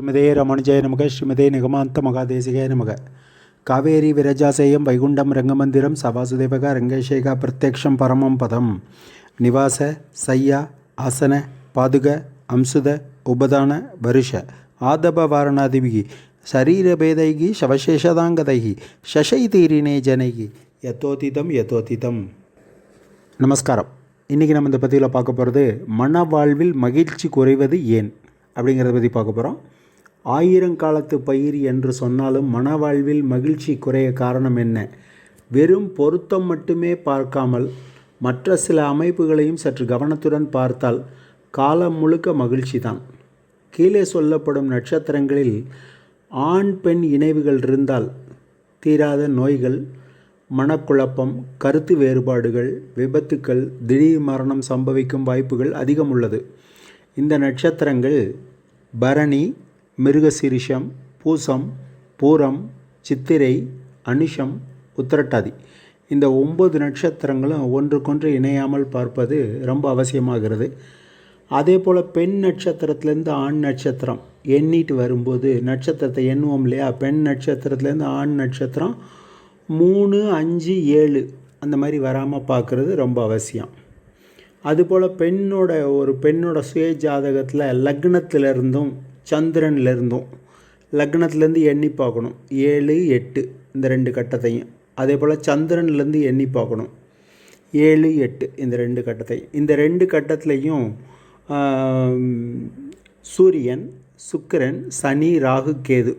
ஸ்ரீமதே ரமணுஜய நமக ஸ்ரீமதே நிகமாந்த மகாதேசிகாய நமக. காவேரி விரஜாசேயம் வைகுண்டம் ரங்கமந்திரம் சபாசுதேவக ரங்கேஷேகா பிரத்யக்ஷம் பரமம் பதம். நிவாச சய்யா ஆசன பாதுக அம்சுத உபதான வருஷ ஆதப வாரணாதிபிகி சரீரபேதைகி சவசேஷதாங்கதைகி சசை தீரினே ஜனைகி யத்தோதிதம் யத்தோதிதம் நமஸ்காரம். இன்றைக்கி நம்ம இந்த பதிவில் பார்க்க போகிறது மன வாழ்வில் மகிழ்ச்சி குறைவது ஏன்? அப்படிங்கிறத பற்றி பார்க்க போகிறோம் ஆயிரங்காலத்து பயிர் என்று சொன்னாலும் மன வாழ்வில் மகிழ்ச்சி குறைய காரணம் என்ன? வெறும் பொருத்தம் மட்டுமே பார்க்காமல் மற்ற சில அமைப்புகளையும் சற்று கவனத்துடன் பார்த்தால் காலம் முழுக்க மகிழ்ச்சி தான் கீழே சொல்லப்படும் நட்சத்திரங்களில் ஆண் பெண் இணைவுகள் இருந்தால் தீராத நோய்கள் மனக்குழப்பம் கருத்து வேறுபாடுகள் விபத்துக்கள் திடீர் மரணம் சம்பவிக்கும் வாய்ப்புகள் அதிகம் உள்ளது. இந்த நட்சத்திரங்கள் பரணி மிருகசிரிஷம் பூசம் பூரம் சித்திரை அனுஷம் உத்திரட்டாதி. இந்த ஒம்பது நட்சத்திரங்களும் ஒன்றுக்கொன்று இணையாமல் பார்ப்பது ரொம்ப அவசியமாகிறது. அதே போல் பெண் நட்சத்திரத்துலேருந்து ஆண் நட்சத்திரம் எண்ணிட்டு வரும்போது நட்சத்திரத்தை எண்ணுவோம் இல்லையா? பெண் நட்சத்திரத்துலேருந்து ஆண் நட்சத்திரம் மூணு அஞ்சு ஏழு அந்த மாதிரி வராமல் பார்க்குறது ரொம்ப அவசியம். அதுபோல் பெண்ணோட ஒரு பெண்ணோட சுய ஜாதகத்தில் லக்னத்திலிருந்தும் சந்திரன்லேருந்தும் லக்னத்துலேருந்து எண்ணி பார்க்கணும். ஏழு எட்டு இந்த ரெண்டு கட்டத்தையும். அதே போல் சந்திரன்லேருந்து எண்ணி பார்க்கணும். ஏழு எட்டு இந்த ரெண்டு கட்டத்தையும். இந்த ரெண்டு கட்டத்துலேயும் சூரியன் சுக்கிரன் சனி ராகு கேது.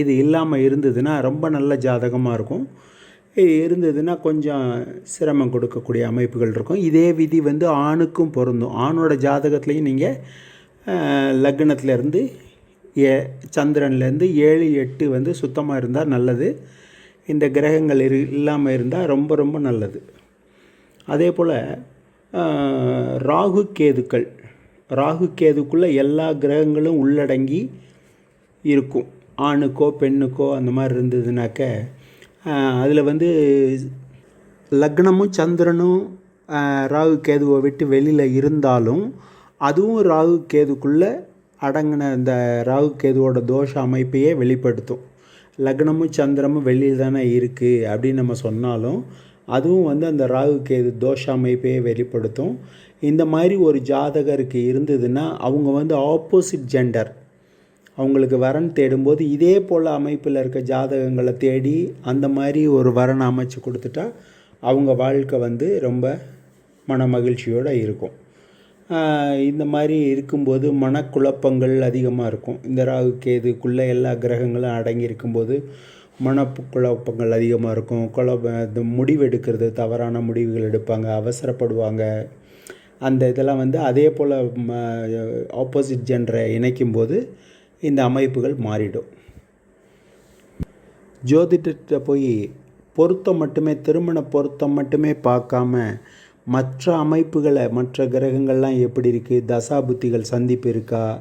இது இல்லாமல் இருந்ததுன்னா ரொம்ப நல்ல ஜாதகமாக இருக்கும். இது இருந்ததுன்னா கொஞ்சம் சிரமம் கொடுக்கக்கூடிய அமைப்புகள் இருக்கும். இதே விதி வந்து ஆணுக்கும் பொருந்தும். ஆணோட ஜாதகத்துலேயும் நீங்கள் லக்னத்துலேருந்து ஏ சந்திரன்லேருந்து ஏழு எட்டு வந்து சுத்தமாக இருந்தால் நல்லது. இந்த கிரகங்கள் இரு இல்லாமல் இருந்தால் ரொம்ப ரொம்ப நல்லது. அதே போல் ராகு கேதுக்கள். ராகு கேதுக்குள்ளே எல்லா கிரகங்களும் உள்ளடங்கி இருக்கும். ஆணுக்கோ பெண்ணுக்கோ அந்த மாதிரி இருந்ததுனாக்க அதில் வந்து லக்னமும் சந்திரனும் ராகு கேதுவை விட்டு வெளியில் இருந்தாலும் அதுவும் ராகு கேதுக்குள்ளே அடங்கின இந்த ராகு கேதுவோட தோஷ அமைப்பையே வெளிப்படுத்தும். லக்னமும் சந்திரமும் வெளியில் தானே இருக்குது அப்படின்னு நம்ம சொன்னாலும் அதுவும் வந்து அந்த ராகு கேது தோஷ அமைப்பையே வெளிப்படுத்தும். இந்த மாதிரி ஒரு ஜாதகருக்கு இருந்ததுன்னா அவங்க வந்து ஆப்போசிட் ஜெண்டர் அவங்களுக்கு வரன் தேடும்போது இதே போல் அமைப்பில் இருக்க ஜாதகங்களை தேடி அந்த மாதிரி ஒரு வரன் அமைச்சு கொடுத்துட்டா அவங்க வாழ்க்கை வந்து ரொம்ப மன மகிழ்ச்சியோடு இருக்கும். இந்த மாதிரி இருக்கும்போது மனக்குழப்பங்கள் அதிகமாக இருக்கும். இந்த ராகு கேதுக்குள்ளே எல்லா கிரகங்களும் அடங்கி இருக்கும்போது மனக்குழப்பங்கள் அதிகமாக இருக்கும். குழப்ப முடிவெடுக்கிறது தவறான முடிவுகள் எடுப்பாங்க அவசரப்படுவாங்க. அந்த இதெல்லாம் வந்து அதே போல் ஆப்போசிட் ஜென்டரை இணைக்கும்போது இந்த அமைப்புகள் மாறிடும். ஜோதிடத்தை போய் பொருத்தம் மட்டுமே திருமண பொருத்தம் மட்டுமே பார்க்காம மற்ற அமைப்புகளை மற்ற கிரகங்கள்லாம் எப்படி இருக்குது தசா புத்திகள் சந்திப்பு இருக்கா?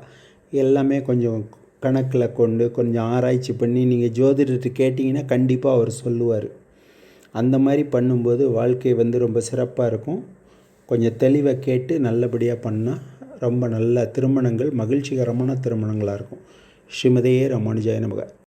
எல்லாமே கொஞ்சம் கணக்கில் கொண்டு கொஞ்சம் ஆராய்ச்சி பண்ணி நீங்கள் ஜோதிடர்கிட்ட கேட்டிங்கன்னா கண்டிப்பாக அவர் சொல்லுவார். அந்த மாதிரி பண்ணும்போது வாழ்க்கை வந்து ரொம்ப சிறப்பாக இருக்கும். கொஞ்சம் தெளிவை கேட்டு நல்லபடியாக பண்ணால் ரொம்ப நல்ல திருமணங்கள் மகிழ்ச்சிகரமான திருமணங்களாக இருக்கும். ஸ்ரீமதியே ரமானுஜாய நமக.